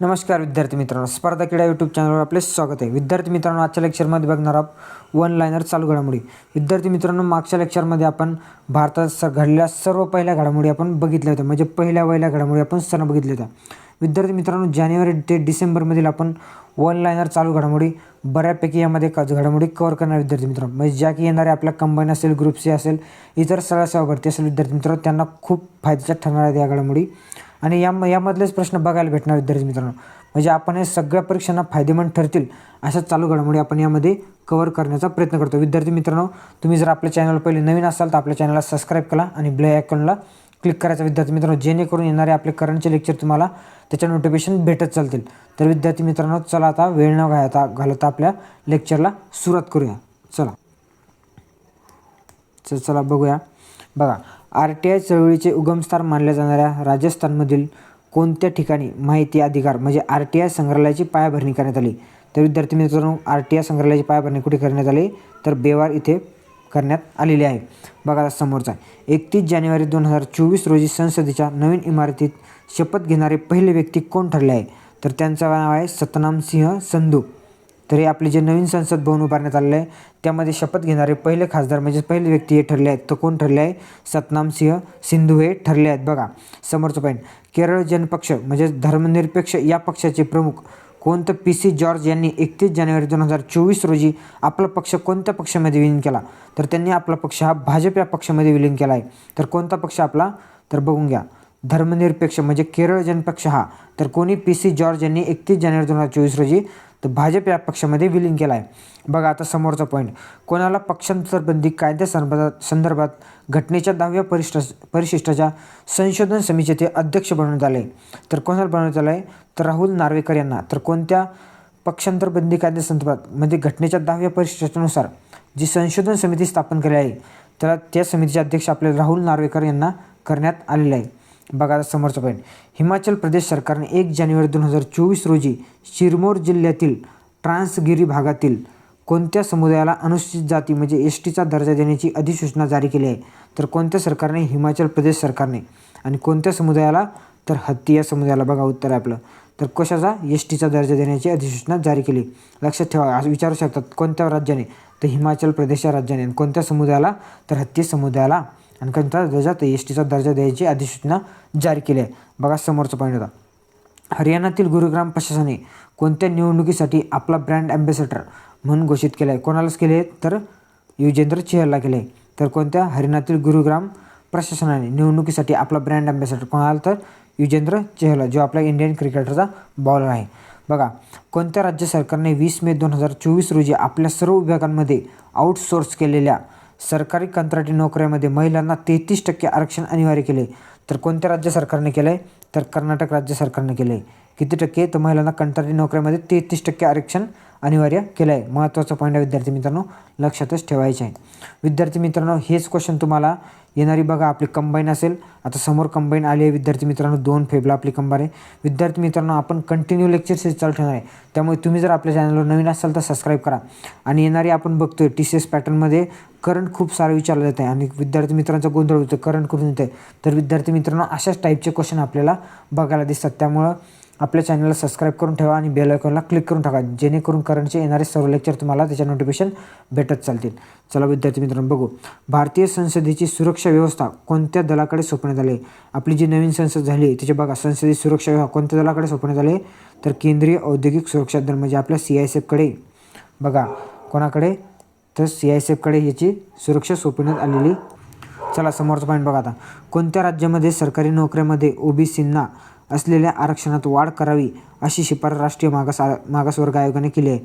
नमस्कार विद्यार्थी मित्रांनो स्पर्धा क्रीडा यूट्यूब चॅनलवर आपले स्वागत आहे. विद्यार्थी मित्रांनो आजच्या लेक्चरमध्ये बघणार आहोत वन लाईनर चालू घडामोडी. विद्यार्थी मित्रांनो मागच्या लेक्चरमध्ये आपण भारतात स घडलेल्या सर्व पहिल्या घडामोडी आपण बघितल्या होत्या. म्हणजे पहिल्या वहिल्या घडामोडी आपण सण बघितल्या होत्या. विद्यार्थी मित्रांनो जानेवारी ते डिसेंबरमधील आपण वन लाईनर चालू घडामोडी बऱ्यापैकी यामध्ये क घडामोडी कव्हर करणार विद्यार्थी मित्रांनो. म्हणजे ज्या की येणाऱ्या आपल्या कंबाईन असेल ग्रुप सी असेल इतर सगळ्या सेवा भरती असेल विद्यार्थी मित्रांनो त्यांना खूप फायद्याच्या ठरणार आहेत या घडामोडी. आणि या यामधलेच प्रश्न बघायला भेटणार विद्यार्थी मित्रांनो. म्हणजे आपण हे सगळ्या परीक्षांना फायदेमंद ठरतील अशा चालू घडामोडी आपण यामध्ये कवर करण्याचा प्रयत्न करतो. विद्यार्थी मित्रांनो तुम्ही जर आपल्या चॅनल पहिले नवीन असाल तर आपल्या चॅनलला सबस्क्राईब करा आणि ब्ले आयकॉनला क्लिक करायचा. विद्यार्थी मित्रांनो जेणेकरून येणारे आपले करंटचे लेक्चर तुम्हाला त्याच्या नोटिफिकेशन भेटत चालतील. तर विद्यार्थी मित्रांनो चला आता वेळ न घालता घालता आपल्या लेक्चरला सुरुवात करूया. चला. चल चला बघूया. बघा आर टी आय चळवळीचे उगमस्थान मानल्या जाणाऱ्या राजस्थानमधील कोणत्या ठिकाणी माहिती अधिकार म्हणजे आर टी आय संग्रहालयाची पायाभरणी करण्यात आली? तर विद्यार्थी मित्रांनो आर टी आय संग्रहालयाची पायाभरणी कुठे करण्यात आली? तर बेवार इथे करण्यात आलेली आहे. बघा आता समोरचा एकतीस जानेवारी दोन हजार चोवीस रोजी संसदेच्या नवीन इमारतीत शपथ घेणारे पहिले व्यक्ती कोण ठरले आहे? तर त्यांचं नाव आहे सतनाम सिंह संधू. तर हे आपले जे नवीन संसद भवन उभारण्यात आलेलं आहे त्यामध्ये शपथ घेणारे पहिले खासदार म्हणजे पहिले व्यक्ती हे ठरले आहेत. तर कोण ठरले आहे? सतनाम सिंह सिंधू हे ठरले आहेत. बघा समोरचं पॉईंट केरळ जनपक्ष म्हणजे धर्मनिरपेक्ष या पक्षाचे प्रमुख कोणतं पी सी जॉर्ज यांनी एकतीस जानेवारी दोन हजार चोवीस रोजी आपला पक्ष कोणत्या पक्षामध्ये विलीन केला? तर त्यांनी आपला पक्ष हा भाजप या पक्षामध्ये विलीन केला आहे. तर कोणता पक्ष आपला? तर बघून घ्या. धर्मनिरपेक्ष म्हणजे केरळ जनपक्ष हा. तर कोणी पी सी जॉर्ज यांनी एकतीस जानेवारी दोन हजार चोवीस रोजी तर भाजप या पक्षामध्ये विलीन केला आहे बघा आता समोरचा पॉईंट कोणाला पक्षांतरबंदी कायद्या संदर्भात संदर्भात घटनेच्या दहाव्या परिष्ठ परिशिष्टाच्या संशोधन समितीचे अध्यक्ष बनवण्यात आले. तर कोणाला बनवण्यात आलं आहे तर राहुल नार्वेकर यांना. तर कोणत्या पक्षांतरबंदी कायद्यासंदर्भात म्हणजे घटनेच्या दहाव्या परिशिष्टानुसार जी संशोधन समिती स्थापन केली आहे तर त्या समितीचे अध्यक्ष आपले राहुल नार्वेकर यांना करण्यात आलेले आहे. बघा आता समोरचा पॉईंट हिमाचल प्रदेश सरकारने एक जानेवारी दोन हजार चोवीस रोजी शिरमोर जिल्ह्यातील ट्रान्सगिरी भागातील कोणत्या समुदायाला अनुसूचित जाती म्हणजे एस टीचा दर्जा देण्याची अधिसूचना जारी केली आहे? तर कोणत्या सरकारने? हिमाचल प्रदेश सरकारने. आणि कोणत्या समुदायाला? तर हत्ती या समुदायाला. बघा उत्तर आहे आपलं. तर कशाचा? एस टीचा दर्जा देण्याची अधिसूचना जारी केली. लक्षात ठेवा असं विचारू शकतात कोणत्या राज्याने? तर हिमाचल प्रदेश या राज्याने. आणि कोणत्या समुदायाला? तर हत्ती समुदायाला. आणि कोणत्या दर्जा तर एस टीचा दर्जा द्यायची अधिसूचना जारी केली आहे. बघा समोरचा पॉईंट होता. हरियाणातील गुरुग्राम प्रशासनाने कोणत्या निवडणुकीसाठी आपला ब्रँड ॲम्बॅसेडर म्हणून घोषित केला आहे? कोणालाच केले तर युजेंद्र चेहरला केले तर कोणत्या हरियाणातील गुरुग्राम प्रशासनाने निवडणुकीसाठी आपला ब्रँड ॲम्बॅसेडर कोणाला तर युजेंद्र चेहला जो आपला इंडियन क्रिकेटरचा बॉलर आहे. बघा कोणत्या राज्य सरकारने वीस मे दोन हजार चोवीस रोजी आपल्या सर्व विभागांमध्ये आउटसोर्स केलेल्या सरकारी कंत्राटी नोकऱ्यामध्ये महिलांना तेहतीस टक्के आरक्षण अनिवार्य केले. तर कोणत्या राज्य सरकारने केलं आहे तर कर्नाटक राज्य सरकारने केलं आहे किती टक्के? तर महिलांना कंत्राटी नोकऱ्यामध्ये तेहतीस टक्के आरक्षण अनिवार्य केलं आहे महत्त्वाचा पॉईंट आहे विद्यार्थी मित्रांनो लक्षातच ठेवायचे आहे. विद्यार्थी मित्रांनो हेच क्वेश्चन तुम्हाला येणारी बघा आपली कंबाईन असेल. आता समोर कंबाईन आली आहे विद्यार्थी मित्रांनो दोन फेबला आपली कंबाईन आहे. विद्यार्थी मित्रांनो आपण कंटिन्यू लेक्चर सिरीज चालू ठेवणार आहे. त्यामुळे तुम्ही जर आपल्या चॅनलवर नवीन असाल तर सबस्क्राईब करा. आणि येणारी आपण बघतोय टी सी एस पॅटर्नमध्ये करंट खूप सारं विचारलं जात आहे. आणि विद्यार्थी मित्रांचा गोंधळ होतो करंट कुठून आहे तर विद्यार्थी मित्रांनो अशाच टाईपचे क्वेश्चन आपल्याला बघायला दिसतात. त्यामुळं आपल्या चॅनलला सबस्क्राईब करून ठेवा आणि बेल आयकॉनला क्लिक करून टाका. जेणेकरून करंटचे येणारे सर्व लेक्चर तुम्हाला त्याच्या नोटिफिकेशन भेटत चालतील. चला विद्यार्थी मित्रांनो बघू. भारतीय संसदेची सुरक्षा व्यवस्था कोणत्या दलाकडे सोपण्यात आली आपली जी नवीन संसद झाली त्याचे बघा संसदीय सुरक्षा व्यवस्था कोणत्या दलाकडे सोपण्यात आले तर केंद्रीय औद्योगिक सुरक्षा दल म्हणजे आपल्या सी आय एस एफकडे बघा कोणाकडे? तर सी आय एस एफकडे याची सुरक्षा सोपवण्यात आलेली चला समोरचा पॉईंट बघा आता. कोणत्या राज्यामध्ये सरकारी नोकऱ्यामध्ये ओबीसींना असलेल्या आरक्षणात वाढ करावी अशी शिफारस राष्ट्रीय मागास मागासवर्ग आयोगाने केली आहे?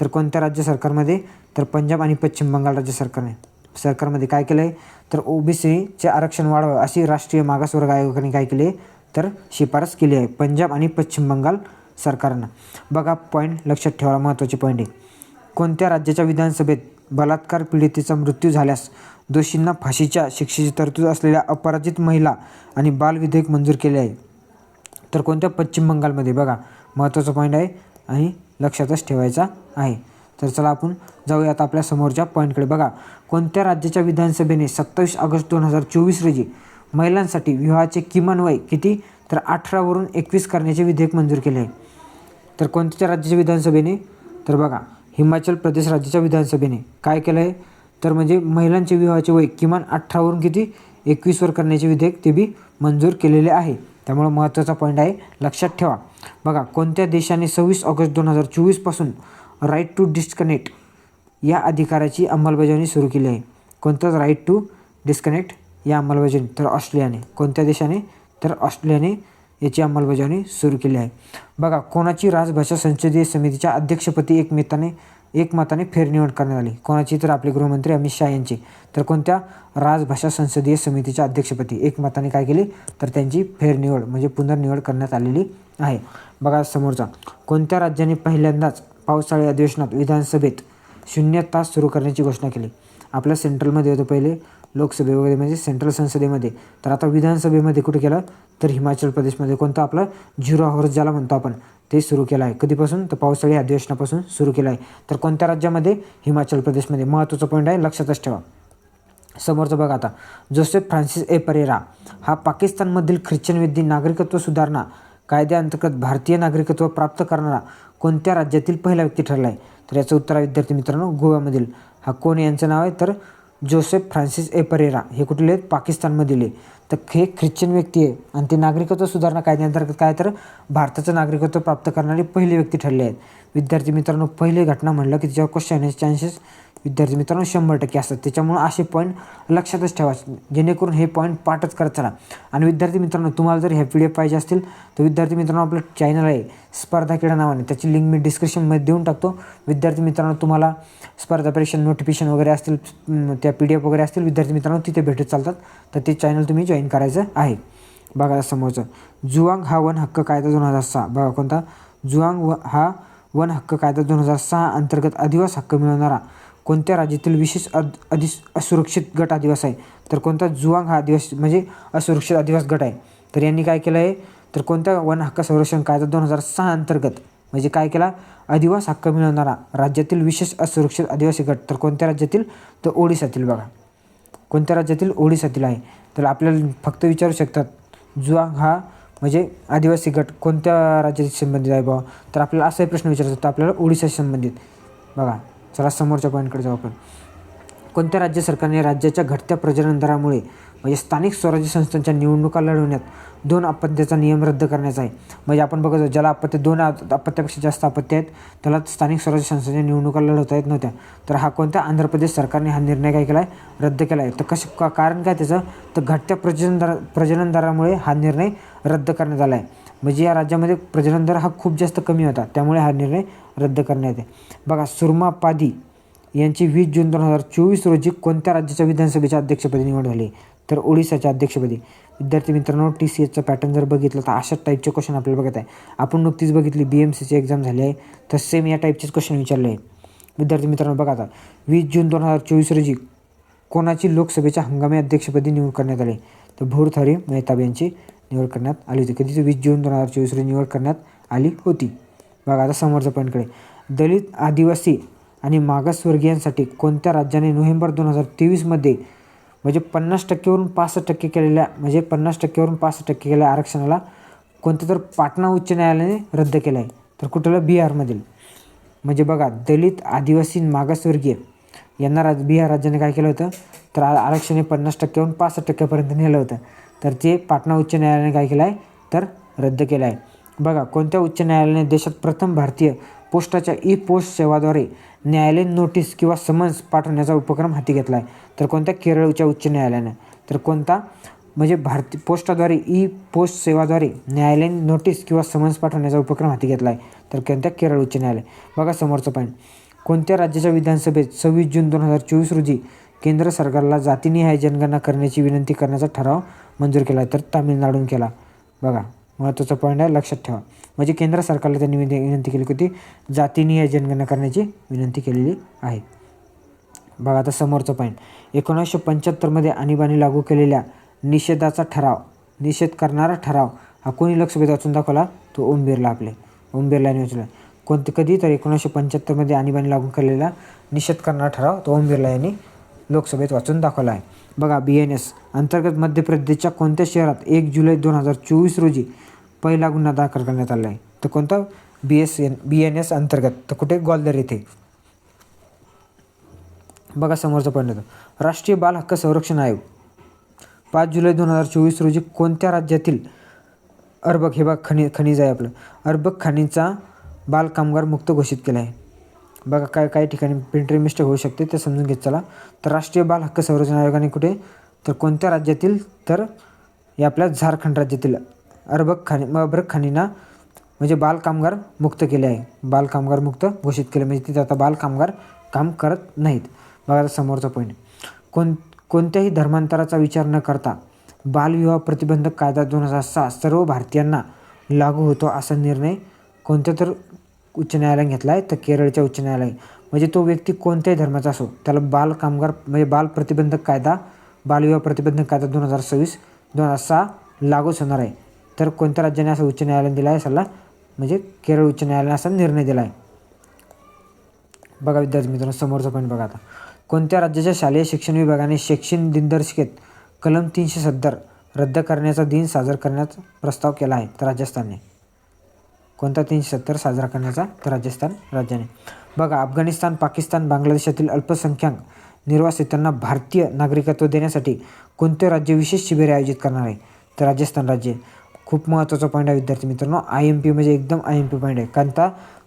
तर कोणत्या राज्य सरकारमध्ये? तर पंजाब आणि पश्चिम बंगाल राज्य सरकारने. सरकारमध्ये काय केलं आहे तर ओबीसीचे आरक्षण वाढवावं अशी राष्ट्रीय मागासवर्ग आयोगाने काय केली? आहे तर शिफारस केली आहे पंजाब आणि पश्चिम बंगाल सरकारनं. बघा पॉईंट लक्षात ठेवा महत्त्वाचे पॉईंट आहे कोणत्या राज्याच्या विधानसभेत बलात्कार पीडितेचा मृत्यू झाल्यास दोषींना फाशीच्या शिक्षेची तरतूद असलेल्या अपराजित महिला आणि बाल विधेयक मंजूर केले आहे. तर कोणत्या पश्चिम बंगालमध्ये? बघा महत्त्वाचा पॉईंट आहे आणि लक्षातच ठेवायचा आहे. तर चला आपण जाऊया आता आपल्या समोरच्या पॉईंटकडे बघा कोणत्या राज्याच्या विधानसभेने सत्तावीस ऑगस्ट दोन हजार चोवीस रोजी महिलांसाठी विवाहाचे किमान वय किती? तर अठरावरून एकवीस करण्याचे विधेयक मंजूर केले आहे. तर कोणत्या राज्याच्या विधानसभेने? तर बघा हिमाचल प्रदेश राज्याच्या विधानसभेने काय केलं आहे तर म्हणजे महिलांचे विवाहाचे वय किमान अठरावरून किती? एकवीसवर करण्याचे विधेयक ते बी मंजूर केलेले आहे. त्यामुळं महत्त्वाचा पॉईंट आहे. लक्षात ठेवा. बघा कोणत्या देशाने सव्वीस ऑगस्ट दोन हजार चोवीसपासून राईट टू डिस्कनेक्ट या अधिकाराची अंमलबजावणी सुरू केली आहे? कोणतं राईट टू डिस्कनेक्ट या अंमलबजावणी तर ऑस्ट्रेलियाने. कोणत्या देशाने? तर ऑस्ट्रेलियाने याची अंमलबजावणी सुरू केली आहे. बघा कोणाची राजभाषा संसदीय समितीच्या अध्यक्षपदी एकमेताने एकमताने फेरनिवड करण्यात आली. कोणाची तर आपले गृहमंत्री अमित शहा यांची. तर कोणत्या राजभाषा संसदीय समितीच्या अध्यक्षपदी एकमताने काय केली? तर त्यांची फेरनिवड म्हणजे पुनर्निवड करण्यात आलेली आहे. बघा समोरचा. कोणत्या राज्याने पहिल्यांदाच पावसाळी अधिवेशनात विधानसभेत शून्य तास सुरू करण्याची घोषणा केली? आपल्या सेंट्रलमध्ये होतं पहिले लोकसभेमध्ये म्हणजे सेंट्रल संसदेमध्ये. तर आता विधानसभेमध्ये कुठे केलं? तर हिमाचल प्रदेशमध्ये कोणतं आपलं? झिरो हॉर्स ज्याला म्हणतो आपण ते सुरू केलं आहे. कधीपासून? तर पावसाळी अधिवेशनापासून सुरू केलं आहे. तर कोणत्या राज्यामध्ये? हिमाचल प्रदेशमध्ये. महत्त्वाचा पॉईंट आहे लक्षातच ठेवा. समोरचं बघा आता. जोसेफ फ्रान्सिस ए परेरा हा पाकिस्तानमधील ख्रिश्चन विद्यी नागरिकत्व सुधारणा कायद्याअंतर्गत भारतीय नागरिकत्व प्राप्त करणारा कोणत्या राज्यातील पहिला व्यक्ती ठरला आहे? तर याचं उत्तर आहे विद्यार्थी मित्रांनो गोव्यामधील. हा कोण यांचं नाव आहे तर जोसेफ फ्रान्सिस ए परेरा हे कुठले? आहेत पाकिस्तानमधील आहे. तर हे ख्रिश्चन व्यक्ती आहे आणि ते नागरिकत्व सुधारणा कायद्याअंतर्गत काय तर भारताचं नागरिकत्व प्राप्त करणारे पहिली व्यक्ती ठरले आहेत. विद्यार्थी मित्रांनो पहिली घटना म्हणलं की त्याच्यावर क्वेश्चन येण्याचे चान्सेस विद्यार्थी मित्रांनो शंभर टक्के असतात. त्याच्यामुळं असे पॉईंट लक्षातच ठेवा जेणेकरून हे पॉईंट पाठच करत चला आणि विद्यार्थी मित्रांनो तुम्हाला जर हे पी डी एफ पाहिजे असतील तर विद्यार्थी मित्रांनो आपलं चॅनल आहे स्पर्धा क्रीडा नावाने. त्याची लिंक मी डिस्क्रिप्शनमध्ये देऊन टाकतो. विद्यार्थी मित्रांनो तुम्हाला स्पर्धा परीक्षा नोटिफिकेशन वगैरे असतील त्या पी डी एफ वगैरे असतील विद्यार्थी मित्रांनो तिथे भेटत चालतात. तर ते चॅनल तुम्ही जॉईन करायचं आहे. बघा समोरचं. जुआंग हा वन हक्क कायदा दोन हजार सहा. बघा कोणता? जुआंग व हा वन हक्क कायदा दोन हजार सहा अंतर्गत आदिवास हक्क मिळवणारा कोणत्या राज्यातील विशेष अद अधि असुरक्षित गट आदिवास आहे? तर कोणता? जुआंग हा आदिवासी म्हणजे असुरक्षित आदिवास गट आहे. तर यांनी काय केलं आहे? तर कोणत्या वन हक्क संरक्षण कायदा दोन हजार सहा अंतर्गत म्हणजे काय केला? आदिवास हक्क मिळवणारा राज्यातील विशेष असुरक्षित आदिवासी गट. तर कोणत्या राज्यातील? तर ओडिशातील बघा. कोणत्या राज्यातील ओडिसातील आहे? तर आपल्याला फक्त विचारू शकतात जुआ हा म्हणजे आदिवासी गट कोणत्या राज्याशी संबंधित आहे बा तर आपल्याला असाही प्रश्न विचारू शकतो आपल्याला ओडिसाशी संबंधित. बघा चला समोरच्या पॉईंटकडे जाऊ आपण. कोणत्या राज्य सरकारने राज्याच्या घटत्या प्रजनन दरामुळे म्हणजे स्थानिक स्वराज्य संस्थांच्या निवडणुका लढवण्यात दोन अपत्याचा नियम रद्द करण्याचा आहे. म्हणजे आपण बघतो ज्याला अपत्य दोन अपत्यापेक्षा जास्त अपत्य आहेत त्याला स्थानिक स्वराज्य संस्थांच्या निवडणुका लढवता येत नव्हत्या. तर हा कोणत्या आंध्र प्रदेश सरकारने हा निर्णय काय केला आहे रद्द केला आहे तर कसं का कारण काय त्याचं? तर घटत्या प्रजनन दरा प्रजनन दरामुळे हा निर्णय रद्द करण्यात आला आहे म्हणजे या राज्यामध्ये प्रजनन दर हा खूप जास्त कमी होता. त्यामुळे हा निर्णय रद्द करण्यात आहे बघा सुरमा पादी यांची वीस जून दोन हजार चोवीस रोजी कोणत्या राज्याच्या विधानसभेच्या अध्यक्षपदी निवड झाली? तर ओडिसाच्या अध्यक्षपदी. विद्यार्थी मित्रांनो टी सी एचचा पॅटर्न जर बघितलं तर अशाच टाईपचे क्वेश्चन आपल्याला बघत आहे. आपण नुकतीच बघितली बी एम सीची एक्झाम झाली आहे. तर सेम या टाईपचेच क्वेश्चन विचारले आहे. विद्यार्थी मित्रांनो बघा आता. वीस जून दोन हजार चोवीस रोजी कोणाची लोकसभेच्या हंगामी अध्यक्षपदी निवड करण्यात आली? तर भूरथरी मेहताब यांची निवड करण्यात आली होती. कधी वीस जून दोन हजार चोवीस रोजी निवड करण्यात आली होती. बघा आता समोरच्या पॉईंटकडे दलित आदिवासी आणि मागासवर्गीयांसाठी कोणत्या राज्याने नोव्हेंबर दोन हजार तेवीसमध्ये म्हणजे पन्नास टक्केवरून पासष्ट टक्के केलेल्या म्हणजे पन्नास टक्केवरून पासष्ट टक्के केलेल्या आरक्षणाला कोणतं तर पाटणा उच्च न्यायालयाने रद्द केलं आहे. तर कुठलं? बिहारमधील. म्हणजे बघा दलित आदिवासी मागासवर्गीय यांना राज बिहार राज्याने काय केलं होतं? तर आ- आरक्षण हे पन्नास टक्क्याहून पासष्ट टक्क्यापर्यंत नेलं होतं. तर ते पाटणा उच्च न्यायालयाने काय केलं आहे? तर रद्द केलं आहे. बघा कोणत्या उच्च न्यायालयाने देशात प्रथम भारतीय पोस्टाच्या ई पोस्ट सेवाद्वारे न्यायालयीन नोटीस किंवा समन्स पाठवण्याचा उपक्रम हाती घेतला आहे तर कोणत्या केरळच्या उच्च न्यायालयानं? तर कोणता? म्हणजे भारतीय पोस्टाद्वारे ई पोस्ट सेवाद्वारे न्यायालयीन नोटीस किंवा समन्स पाठवण्याचा उपक्रम हाती घेतला आहे तर कोणत्या केरळ उच्च न्यायालय? बघा समोरचं पॉईंट कोणत्या राज्याच्या विधानसभेत सव्वीस जून दोन हजार चोवीस रोजी केंद्र सरकारला जातीनिहाय जनगणना करण्याची विनंती करण्याचा ठराव मंजूर केला आहे तर तामिळनाडून केला. बघा. महत्त्वाचा पॉईंट आहे लक्षात ठेवा. म्हणजे केंद्र सरकारला त्यांनी विनंती विनंती केली होती जातीनीय जनगणना करण्याची विनंती केलेली आहे. बघा आता समोरचा पॉईंट एकोणीसशे पंच्याहत्तरमध्ये आणीबाणी लागू केलेल्या निषेधाचा ठराव निषेध करणारा ठराव हा कोणी लोकसभेत वाचून दाखवला? तो ओम बिर्ला आपले ओम बिर्ला यांनी वाचला कोणते कधी तर एकोणीसशे पंच्याहत्तरमध्ये आणीबाणी लागू केलेला निषेध करणारा ठराव तो ओम बिर्ला यांनी लोकसभेत वाचून दाखवला आहे. बघा बी एन एस अंतर्गत मध्य प्रदेशच्या कोणत्या शहरात एक जुलै दोन हजार चोवीस रोजी पहिला गुन्हा दाखल करण्यात आला आहे? तर कोणता? B S N B N S अंतर्गत. तर कुठे? ग्वाल्हेर येथे. बघा समोरचा पॉईंट राष्ट्रीय बाल हक्क संरक्षण आयोग. पाच जुलै दोन हजार चोवीस रोजी कोणत्या राज्यातील अर्बक? हे बघ खनि खनिज आहे आपलं. अर्बक खाणीचा बालकामगार मुक्त घोषित केला आहे. बघा काय काही ठिकाणी प्रिंटर मिस्टेक होऊ शकते ते समजून घेत चला. तर राष्ट्रीय बाल हक्क संरक्षण आयोगाने कुठे? तर कोणत्या राज्यातील? तर या आपल्या झारखंड राज्यातील अर्बक खानी अबरक खानींना म्हणजे बालकामगार मुक्त केले आहे. बालकामगार मुक्त घोषित केले. म्हणजे तिथे आता बालकामगार काम करत नाहीत. बघा समोरचा पॉईंट कोण कोणत्याही धर्मांतराचा विचार न करता बालविवाह प्रतिबंधक कायदा दोन हजार सहा सर्व भारतीयांना लागू होतो असा निर्णय कोणत्या तर उच्च न्यायालयाने घेतला आहे तर केरळच्या उच्च न्यायालय. म्हणजे तो व्यक्ती कोणत्याही धर्माचा असो त्याला बाल कामगार म्हणजे बाल प्रतिबंधक कायदा बालविवाह प्रतिबंधक कायदा दोन हजार सव्वीस दोन हजार सहा लागूच होणार आहे. तर कोणत्या राज्याने असं उच्च न्यायालयाने दिला आहे सल्ला म्हणजे केरळ उच्च न्यायालयाने असा निर्णय दिला आहे बघा विद्यार्थी मित्रांनो समोरचा पॉईंट बघा आता. कोणत्या राज्याच्या शालेय शिक्षण विभागाने शैक्षणिक दिनदर्शिकेत कलम तीनशे सत्तर रद्द करण्याचा दिन साजरा करण्याचा प्रस्ताव केला आहे तर राजस्थानने. कोणता तीनशे सत्तर साजरा करण्याचा? तर राजस्थान राज्याने. बघा अफगाणिस्तान पाकिस्तान बांगलादेशातील अल्पसंख्याक निर्वासितांना भारतीय नागरिकत्व देण्यासाठी कोणते राज्य विशेष शिबिरे आयोजित करणार आहे? तर राजस्थान राज्य. खूप महत्त्वाचा पॉईंट आहे विद्यार्थी मित्रांनो. आय एम पी म्हणजे एकदम आय एम पी पॉईंट आहे. कारण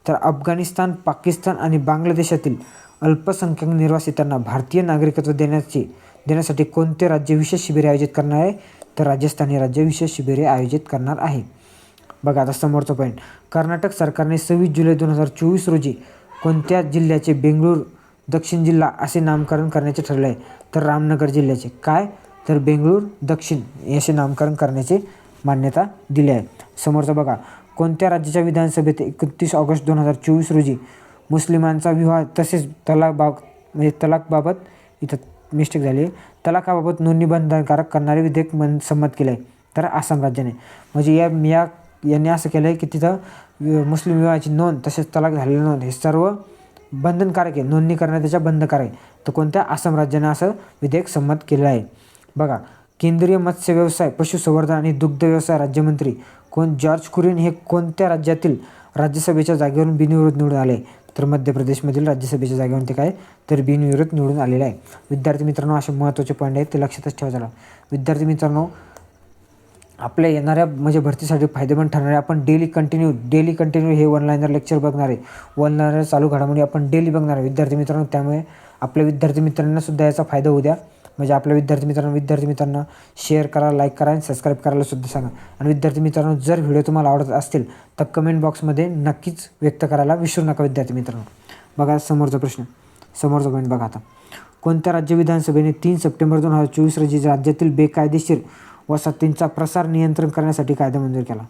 तर अफगाणिस्तान पाकिस्तान आणि बांगलादेशातील अल्पसंख्याक निर्वासितांना भारतीय नागरिकत्व देण्याची देण्यासाठी कोणते राज्य विशेष शिबिरे आयोजित करणार आहे? तर राजस्थान हे राज्य विशेष शिबिरे आयोजित करणार आहे. बघा आता समोरचा पॉईंट कर्नाटक सरकारने सव्वीस जुलै दोन हजार चोवीस रोजी कोणत्या जिल्ह्याचे बेंगळूर दक्षिण जिल्हा असे नामकरण करण्याचे ठरले आहे तर रामनगर जिल्ह्याचे. काय? तर बेंगळूर दक्षिण याचे नामकरण करण्याचे मान्यता दिली आहे. समोरचा बघा. कोणत्या राज्याच्या विधानसभेत एकतीस ऑगस्ट दोन हजार चोवीस रोजी मुस्लिमांचा विवाह तसेच तलाक बाब म्हणजे तलाकबाबत इथं मिस्टेक झाली आहे. तलाकाबाबत नोंदणी बंधनकारक करणारे विधेयक मन संमत केले आहे तर आसाम राज्याने. म्हणजे या या यांनी असं केलं आहे की तिथं मुस्लिम विवाहाची नोंद तसेच तलाक झालेली नोंद हे सर्व बंधनकारक आहे. नोंदणी करणं त्याच्या बंधकारक आहे. तर कोणत्या? आसाम राज्यानं असं विधेयक संमत केलं आहे. बघा केंद्रीय मत्स्य व्यवसाय पशुसंवर्धन आणि दुग्ध व्यवसाय राज्यमंत्री कोण? जॉर्ज कुरिन हे कोणत्या राज्यातील राज्यसभेच्या जागेवरून बिनविरोध निवडून आले? तर मध्य प्रदेशमधील राज्यसभेच्या जागेवरून ते काय? तर बिनविरोध निवडून आलेलं आहे. विद्यार्थी मित्रांनो असे महत्त्वाचे पॉईंट आहेत ते लक्षातच ठेवायला विद्यार्थी मित्रांनो आपल्या येणाऱ्या म्हणजे भरतीसाठी फायदेमंद ठरणारे आपण डेली कंटिन्यू डेली कंटिन्यू हे वन लाईनर लेक्चर बघणार. आहे वन लाईनर चालू घडामोडी आपण डेली बघणार. आहे विद्यार्थी मित्रांनो त्यामुळे आपल्या विद्यार्थी मित्रांना सुद्धा याचा फायदा होऊ द्या. म्हणजे आपल्या विद्यार्थी मित्रांनो विद्यार्थी मित्रांना शेअर करा लाईक करा आणि सबस्क्राईब करायला सुद्धा सांगा. आणि विद्यार्थी मित्रांनो जर व्हिडिओ तुम्हाला आवडत असतील तर कमेंट बॉक्समध्ये नक्कीच व्यक्त करायला विसरू नका विद्यार्थी मित्रांनो. बघा समोरचा प्रश्न. समोरचा पॉईंट बघा आता. कोणत्या राज्य विधानसभेने तीन सप्टेंबर दोन हजार चोवीस रोजी राज्यातील बेकायदेशीर वसाहतींचा प्रसार नियंत्रण करण्यासाठी कायदा मंजूर केला.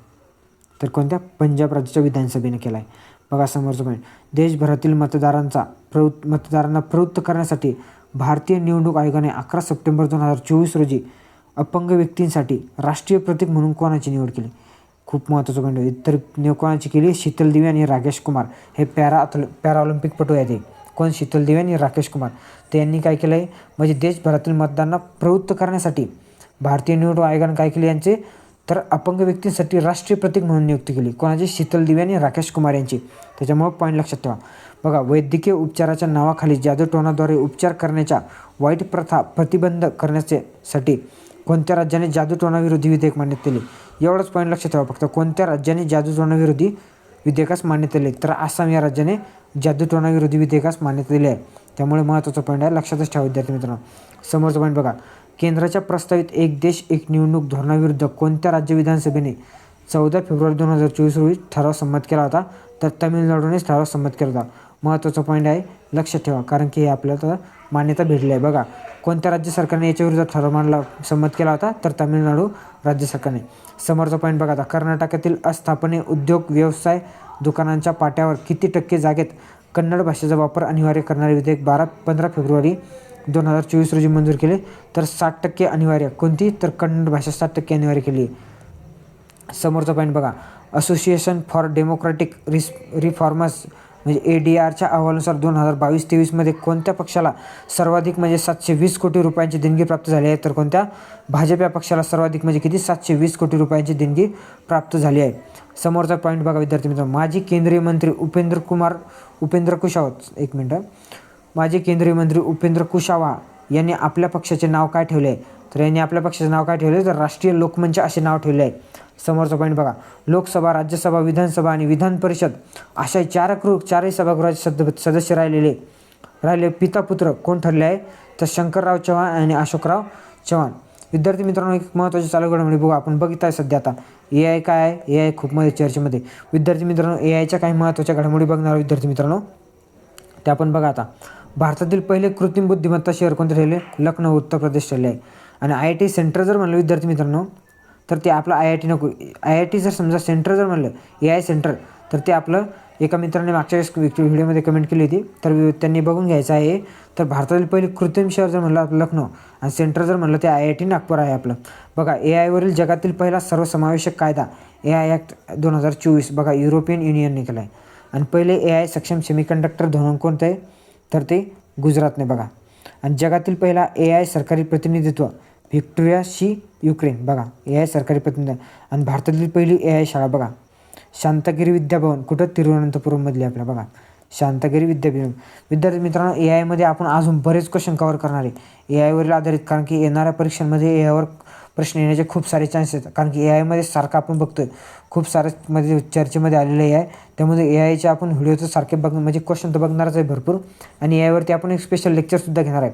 तर कोणत्या? पंजाब राज्याच्या विधानसभेने केला आहे बघा समोरचं पॉईंट देशभरातील मतदारांचा प्रवृ मतदारांना प्रवृत्त करण्यासाठी भारतीय निवडणूक आयोगाने अकरा सप्टेंबर दोन हजार चोवीस रोजी अपंग व्यक्तींसाठी राष्ट्रीय प्रतीक म्हणून कोणाची निवड केली? खूप महत्त्वाचं पॉईंट आहे. तर निव कोणाची केली? शीतल दिवे आणि राकेश कुमार. हे पॅरा पॅरा ऑलिम्पिकपटू आहेत कोण? शीतल दिवे आणि राकेश कुमार. तर यांनी काय केलं आहे म्हणजे देशभरातील मतदारांना प्रवृत्त करण्यासाठी भारतीय निवडणूक आयोगाने काय केले यांचे? तर अपंग व्यक्तींसाठी राष्ट्रीय प्रतीक म्हणून नियुक्ती केली. कोणाची? शीतल दिवे आणि राकेश कुमार यांची. त्याच्यामुळं पॉईंट लक्षात ठेवा. बघा वैद्यकीय उपचाराच्या नावाखाली जादूटोणाद्वारे उपचार करण्याच्या वाईट प्रथा प्रतिबंध करण्यासाठी कोणत्या राज्याने जादूटोनाविरोधी विधेयक मान्यता दिले एवढंच पॉईंट लक्षात ठेवा फक्त. कोणत्या राज्याने जादूटोणाविरोधी विधेयकास मान्यता दिली तर आसाम या राज्याने जादूटोणाविरोधी विधेयकास मान्यता दिली आहे त्यामुळे महत्त्वाचा पॉईंट आहे. लक्षातच ठेवा विद्यार्थी मित्रांनो. समोरचा पॉईंट बघा. केंद्राच्या प्रस्तावित एक देश एक निवडणूक धोरणाविरुद्ध कोणत्या राज्य विधानसभेने चौदा फेब्रुवारी दोन हजार चोवीस रोजी ठराव संमत केला होता तर तामिळनाडूनेच ठराव संमत केला होता? महत्त्वाचा पॉईंट आहे लक्षात ठेवा कारण की हे आपल्याला मान्यता भेटली आहे. बघा कोणत्या राज्य सरकारने याच्याविरुद्ध ठराव मांडला संमत केला होता तर तामिळनाडू राज्य सरकारने. समोरचा पॉईंट बघा आता कर्नाटकातील अस्थापने उद्योग व्यवसाय दुकानांच्या पाट्यावर किती टक्के जागेत कन्नड भाषेचा वापर अनिवार्य करणारे विधेयक बारा पंधरा फेब्रुवारी दोन हजार चोवीस रोजी मंजूर केले तर साठ टक्के अनिवार्य. कोणती? तर कन्नड भाषा साठ टक्के अनिवार्य केली. समोरचा पॉईंट बघा. Association for democratic re reformers म्हणजे ए डी आरच्या अहवालानुसार दोन हजार बावीस तेवीसमध्ये कोणत्या पक्षाला सर्वाधिक म्हणजे सातशे वीस कोटी रुपयांची देणगी प्राप्त झाली आहे? तर कोणत्या? भाजप या पक्षाला सर्वाधिक म्हणजे किती? सातशे वीस कोटी रुपयांची देणगी प्राप्त झाली आहे. समोरचा पॉईंट बघा विद्यार्थी मित्र माजी केंद्रीय मंत्री उपेंद्र कुमार उपेंद्र कुशावत एक मिनटं. माजी केंद्रीय मंत्री उपेंद्र कुशावा यांनी आपल्या पक्षाचे नाव काय ठेवले? आहे तर यांनी आपल्या पक्षाचे नाव काय ठेवले? तर राष्ट्रीय लोकमंच असे नाव ठेवले आहे. समोरचं पॉईंट बघा. लोकसभा राज्यसभा विधानसभा आणि विधान परिषद अशा चार कृ चारही सभागृहाचे सद सदस्य राहिलेले राहिले पिता पुत्र कोण ठरले आहे? तर शंकरराव चव्हाण आणि अशोकराव चव्हाण. विद्यार्थी मित्रांनो एक महत्त्वाची चालू घडामोडी बघू. आपण बघित आहे सध्या आता. ए आय काय आहे? ए आय खूप मध्ये चर्चेमध्ये. विद्यार्थी मित्रांनो ए आयच्या काही महत्त्वाच्या घडामोडी बघणार विद्यार्थी मित्रांनो ते आपण बघा आता. भारतातील पहिले कृत्रिम बुद्धिमत्ता शहर कोणते ठरले? लखनौ उत्तर प्रदेश ठरले आहे. आणि आय आय टी सेंटर जर म्हणलं विद्यार्थी मित्रांनो तर ते आपलं आय आय टी नको आय आय टी जर समजा सेंटर जर म्हणलं ए आय सेंटर तर ते आपलं एका मित्राने मागच्या वेळेस व्हिडिओमध्ये कमेंट केली होती. तर त्यांनी बघून घ्यायचं आहे. तर भारतातील पहिले कृत्रिम शहर जर म्हणलं आपलं लखनौ आणि सेंटर जर म्हणलं ते आय आय टी नागपूर आहे आपलं. बघा ए आयवरील जगातील पहिला सर्वसमावेशक कायदा ए आय ॲक्ट दोन हजार चोवीस बघा युरोपियन युनियनने केला आहे आणि पहिले ए आय सक्षम सेमीकंडक्टर धोरण कोणतं आहे? तर ते गुजरातने बघा. आणि जगातील पहिला ए आय सरकारी प्रतिनिधित्व व्हिक्टोरिया शी युक्रेन बघा. ए आय सरकारी प्रतिनिधित्व आणि भारतातील पहिली ए आय शाळा बघा. शांतगिरी विद्याभवन कुठं? तिरुवनंतपुरममधली आपल्या बघा. शांतगिरी विद्याभवन. विद्यार्थी मित्रांनो ए आयमध्ये आपण अजून बरेच क्वेश्चन कवर करणार आहे. ए आयवरील आधारित कारण की येणाऱ्या परीक्षांमध्ये ए आयवर प्रश्न येण्याचे खूप सारे चान्सेस आहेत. कारण की ए आयमध्ये सारखं आपण बघतो आहे खूप सारे मध्ये चर्चेमध्ये आलेलं आहे. त्यामध्ये ए आयचे आपण व्हिडिओचं सारखे बघ म्हणजे क्वेश्चन तर बघणारच आहे भरपूर. आणि ए आयवरती आपण एक स्पेशल लेक्चरसुद्धा घेणार आहे.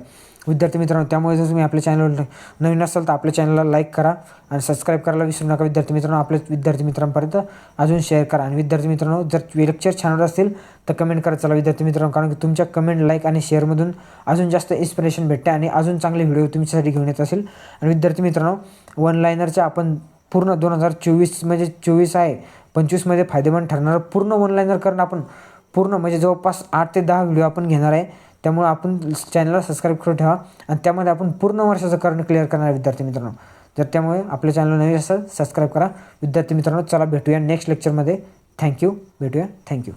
विद्यार्थी मित्रांनो त्यामुळे जर तुम्ही आपल्या चॅनलवर नवीन असाल तर आपल्या चॅनलला लाईक करा आणि सबस्क्राईब करायला विसरू नका. विद्यार्थी मित्रांनो आपल्या विद्यार्थी मित्रांपर्यंत अजून शेअर करा. आणि विद्यार्थी मित्रांनो जर लेक्चर छान असतील तर कमेंट करत चला विद्यार्थी मित्रांनो कारण की तुमच्या कमेंट लाईक आणि शेअरमधून अजून जास्त इन्स्पिरेशन भेटते आणि अजून चांगले व्हिडिओ तुमच्यासाठी घेऊन येत असेल. आणि विद्यार्थी मित्रांनो वन लायनरच्या आपण पूर्ण दोन हजार चोवीस म्हणजे चोवीस आहे पंचवीसमध्ये फायदेमंद ठरणारं पूर्ण वन लाईनर करणं आपण पूर्ण म्हणजे जवळपास आठ ते दहा व्हिडिओ आपण घेणार आहे. त्यामुळं आपण चॅनलला सबस्क्राईब करून ठेवा. आणि त्यामध्ये आपण पूर्ण वर्षाचं करणं क्लिअर करणार विद्यार्थी मित्रांनो. तर त्यामुळे आपल्या चॅनल नवीन असेल सबस्क्राईब करा. विद्यार्थी मित्रांनो चला भेटूया नेक्स्ट लेक्चरमध्ये थँक्यू भेटूया. थँक्यू